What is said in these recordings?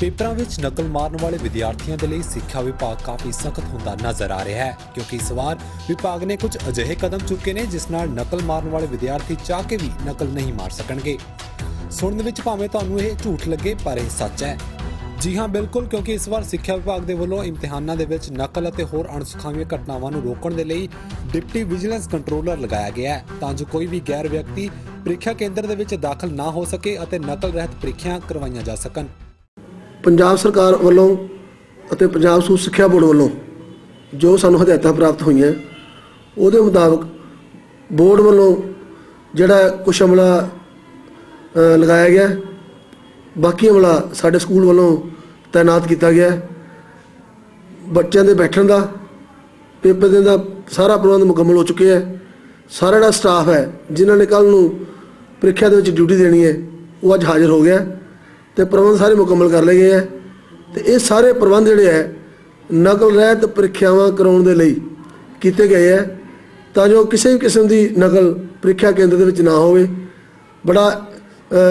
ਪੇਪਰਾਂ ਵਿੱਚ ਨਕਲ ਮਾਰਨ ਵਾਲੇ ਵਿਦਿਆਰਥੀਆਂ ਦੇ ਲਈ ਸਿੱਖਿਆ ਵਿਭਾਗ ਕਾਫੀ ਸਖਤ ਹੁੰਦਾ ਨਜ਼ਰ ਆ ਰਿਹਾ ਹੈ, ਕਿਉਂਕਿ ਇਸ ਵਾਰ ਵਿਭਾਗ ਨੇ ਕੁਝ ਅਜਿਹੇ ਕਦਮ ਚੁੱਕੇ ਨੇ ਜਿਸ ਨਾਲ ਨਕਲ ਮਾਰਨ ਵਾਲੇ ਵਿਦਿਆਰਥੀ ਚਾਹ ਕੇ ਵੀ ਨਕਲ ਨਹੀਂ ਮਾਰ ਸਕਣਗੇ। ਸੁਣਨ ਵਿੱਚ ਭਾਵੇਂ ਤੁਹਾਨੂੰ ਇਹ ਝੂਠ ਲੱਗੇ, ਪਰ ਇਹ ਸੱਚ ਹੈ। ਜੀ ਹਾਂ, ਬਿਲਕੁਲ, ਕਿਉਂਕਿ ਇਸ ਵਾਰ ਸਿੱਖਿਆ ਵਿਭਾਗ ਦੇ ਵੱਲੋਂ ਇਮਤਿਹਾਨਾਂ ਦੇ ਵਿੱਚ ਨਕਲ ਅਤੇ ਹੋਰ ਅਣਸੁਖਾਵੀਆਂ ਘਟਨਾਵਾਂ ਨੂੰ ਰੋਕਣ ਦੇ ਲਈ ਡਿਪਟੀ ਵਿਜੀਲੈਂਸ ਕੰਟਰੋਲਰ ਲਗਾਇਆ ਗਿਆ ਹੈ, ਤਾਂ ਜੋ ਕੋਈ ਵੀ ਗੈਰ ਵਿਅਕਤੀ ਪ੍ਰੀਖਿਆ ਕੇਂਦਰ ਦੇ ਵਿੱਚ ਦਾਖਲ ਨਾ ਹੋ ਸਕੇ ਅਤੇ ਨਕਲ ਰਹਿਤ ਪ੍ਰੀਖਿਆ ਕਰਵਾਈਆਂ ਜਾ ਸਕਣ। ਪੰਜਾਬ ਸਰਕਾਰ ਵੱਲੋਂ ਅਤੇ ਪੰਜਾਬ ਸਕੂਲ ਸਿੱਖਿਆ ਬੋਰਡ ਵੱਲੋਂ ਜੋ ਸਾਨੂੰ ਹਦਾਇਤਾਂ ਪ੍ਰਾਪਤ ਹੋਈਆਂ, ਉਹਦੇ ਮੁਤਾਬਕ ਬੋਰਡ ਵੱਲੋਂ ਜਿਹੜਾ ਕੁਛ ਅਮਲਾ ਲਗਾਇਆ ਗਿਆ, ਬਾਕੀ ਅਮਲਾ ਸਾਡੇ ਸਕੂਲ ਵੱਲੋਂ ਤਾਇਨਾਤ ਕੀਤਾ ਗਿਆ। ਬੱਚਿਆਂ ਦੇ ਬੈਠਣ ਦਾ, ਪੇਪਰ ਦੇਣ ਦਾ ਸਾਰਾ ਪ੍ਰਬੰਧ ਮੁਕੰਮਲ ਹੋ ਚੁੱਕਿਆ ਹੈ। ਸਾਰਾ ਜਿਹੜਾ ਸਟਾਫ ਹੈ, ਜਿਨ੍ਹਾਂ ਨੇ ਕੱਲ ਨੂੰ ਪ੍ਰੀਖਿਆ ਦੇ ਵਿੱਚ ਡਿਊਟੀ ਦੇਣੀ ਹੈ, ਉਹ ਅੱਜ ਹਾਜ਼ਰ ਹੋ ਗਿਆ। ਤੇ ਪ੍ਰਬੰਧ ਸਾਰੇ ਮੁਕੰਮਲ ਕਰ ਲਏ ਗਏ ਹੈ ਤੇ ਇਹ ਸਾਰੇ ਪ੍ਰਬੰਧ ਜਿਹੜੇ ਹੈ, ਨਕਲ ਰਹਿਤ ਪ੍ਰੀਖਿਆਵਾਂ ਕਰਾਉਣ ਦੇ ਲਈ ਕੀਤੇ ਗਏ ਹੈ ਤਾਂ ਜੋ ਕਿਸੇ ਵੀ ਕਿਸਮ ਦੀ ਨਕਲ ਪ੍ਰੀਖਿਆ ਕੇਂਦਰ ਦੇ ਵਿੱਚ ਨਾ ਹੋਵੇ। ਬੜਾ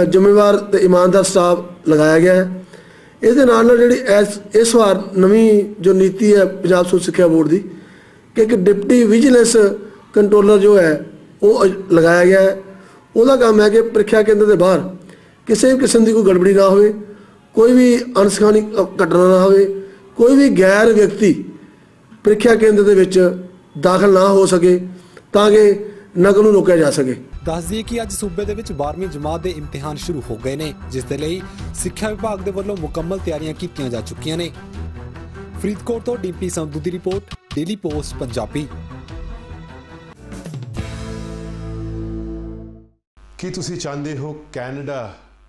ਜ਼ਿੰਮੇਵਾਰ ਤੇ ਇਮਾਨਦਾਰ ਸਟਾਫ ਲਗਾਇਆ ਗਿਆ ਹੈ। ਇਹਦੇ ਨਾਲ ਨਾਲ ਜਿਹੜੀ ਇਸ ਇਸ ਵਾਰ ਨਵੀਂ ਜੋ ਨੀਤੀ ਹੈ ਪੰਜਾਬ ਸਕੂਲ ਸਿੱਖਿਆ ਬੋਰਡ ਦੀ ਕਿ ਇੱਕ ਡਿਪਟੀ ਵਿਜੀਲੈਂਸ ਕੰਟਰੋਲਰ ਜੋ ਹੈ, ਉਹ ਲਗਾਇਆ ਗਿਆ ਹੈ। ਉਹਦਾ ਕੰਮ ਹੈ ਕਿ ਪ੍ਰੀਖਿਆ ਕੇਂਦਰ ਦੇ ਬਾਹਰ ਕਿਸੇ ਵੀ ਕਿਸਮ ਦੀ ਕੋਈ ਗੜਬੜੀ ਨਾ ਹੋਵੇ ਕੋਈ ਵੀ ਅਣਸਖਾਣੀ ਅ, ਘਟਨਾ ਨਾ ਹੋਵੇ ਕੋਈ ਵੀ ਗੈਰ ਵਿਅਕਤੀ ਪ੍ਰੀਖਿਆ ਕੇਂਦਰ ਦੇ ਵਿੱਚ ਦਾਖਲ ਨਾ ਹੋ ਸਕੇ ਤਾਂ ਕਿ ਨਕਲ ਨੂੰ ਰੋਕਿਆ ਜਾ ਸਕੇ। ਦੱਸ ਦਈਏ ਕਿ ਅੱਜ ਸੂਬੇ ਦੇ ਵਿੱਚ 12ਵੀਂ ਜਮਾਤ ਦੇ ਇਮਤਿਹਾਨ ਸ਼ੁਰੂ ਹੋ ਗਏ ਨੇ ਜਿਸ ਦੇ ਲਈ ਸਿੱਖਿਆ ਵਿਭਾਗ ਦੇ ਵੱਲੋਂ ਮੁਕੰਮਲ ਤਿਆਰੀਆਂ ਕੀਤੀਆਂ ਜਾ ਚੁੱਕੀਆਂ ਨੇ। ਫਰੀਦਕੋਟ ਤੋਂ ਡੀਪੀ ਸੰਧੂ ਦੀ ਰਿਪੋਰਟ ਡੇਲੀ ਪੋਸਟ ਪੰਜਾਬੀ। ਕੀ ਤੁਸੀਂ ਚਾਹੁੰਦੇ ਹੋ ਕੈਨੇਡਾ